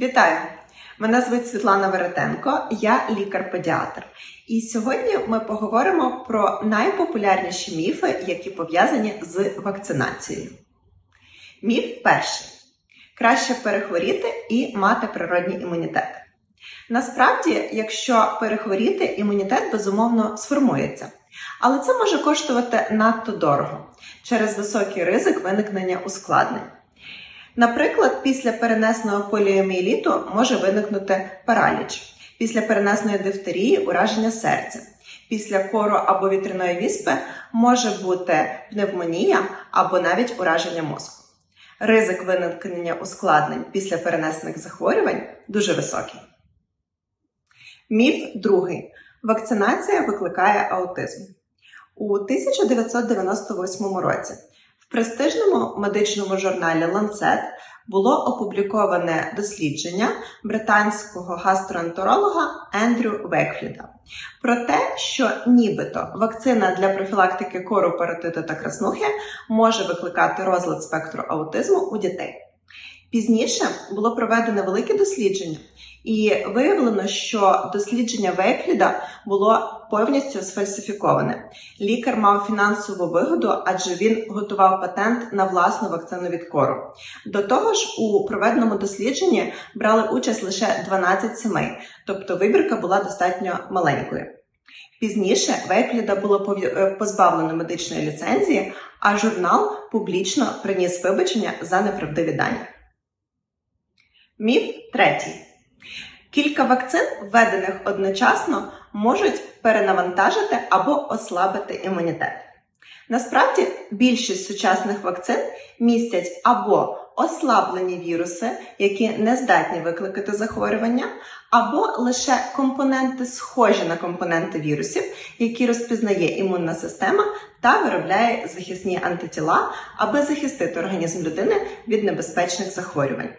Вітаю! Мене звуть Світлана Веретенко, я лікар-педіатр. І сьогодні ми поговоримо про найпопулярніші міфи, які пов'язані з вакцинацією. Міф перший: краще перехворіти і мати природній імунітет. Насправді, якщо перехворіти, імунітет безумовно сформується. Але це може коштувати надто дорого через високий ризик виникнення ускладнень. Наприклад, після перенесеного поліомієліту може виникнути параліч, після перенесеної дифтерії ураження серця, після кору або вітряної віспи може бути пневмонія або навіть ураження мозку. Ризик виникнення ускладнень після перенесених захворювань дуже високий. Міф другий. Вакцинація викликає аутизм. У 1998 році в престижному медичному журналі Lancet було опубліковане дослідження британського гастроентеролога Ендрю Векфліда про те, що нібито вакцина для профілактики кору, паротиту та краснухи може викликати розлад спектру аутизму у дітей. Пізніше було проведено велике дослідження, і виявлено, що дослідження Вейкліда було повністю сфальсифіковане. Лікар мав фінансову вигоду, адже він готував патент на власну вакцину від кору. До того ж, у проведеному дослідженні брали участь лише 12 сімей, тобто вибірка була достатньо маленькою. Пізніше Вейкліда було позбавлено медичної ліцензії, а журнал публічно приніс вибачення за неправдиві дані. Міф третій. Кілька вакцин, введених одночасно, можуть перенавантажити або ослабити імунітет. Насправді, більшість сучасних вакцин містять або ослаблені віруси, які не здатні викликати захворювання, або лише компоненти, схожі на компоненти вірусів, які розпізнає імунна система та виробляє захисні антитіла, аби захистити організм людини від небезпечних захворювань.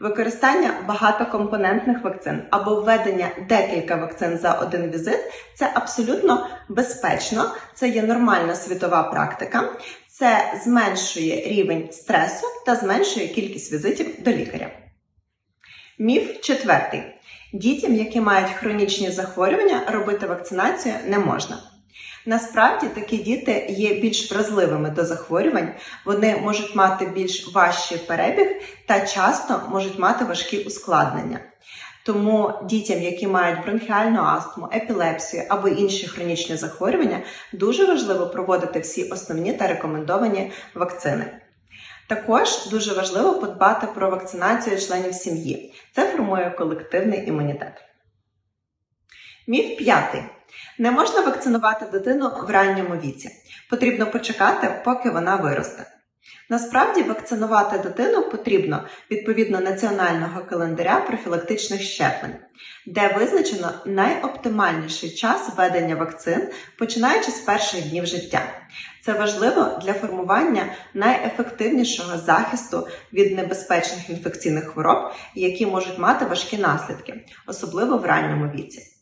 Використання багатокомпонентних вакцин або введення декілька вакцин за один візит це абсолютно безпечно, це є нормальна світова практика, це зменшує рівень стресу та зменшує кількість візитів до лікаря. Міф четвертий: дітям, які мають хронічні захворювання, робити вакцинацію не можна. Насправді такі діти є більш вразливими до захворювань, вони можуть мати більш важчий перебіг та часто можуть мати важкі ускладнення. Тому дітям, які мають бронхіальну астму, епілепсію або інші хронічні захворювання, дуже важливо проводити всі основні та рекомендовані вакцини. Також дуже важливо подбати про вакцинацію членів сім'ї. Це формує колективний імунітет. Міф п'ятий. Не можна вакцинувати дитину в ранньому віці. Потрібно почекати, поки вона виросте. Насправді, вакцинувати дитину потрібно відповідно національного календаря профілактичних щеплень, де визначено найоптимальніший час введення вакцин, починаючи з перших днів життя. Це важливо для формування найефективнішого захисту від небезпечних інфекційних хвороб, які можуть мати важкі наслідки, особливо в ранньому віці.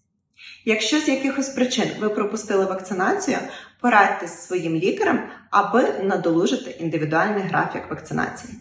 Якщо з якихось причин ви пропустили вакцинацію, порадьтесь зі своїм лікарем, аби надолужити індивідуальний графік вакцинації.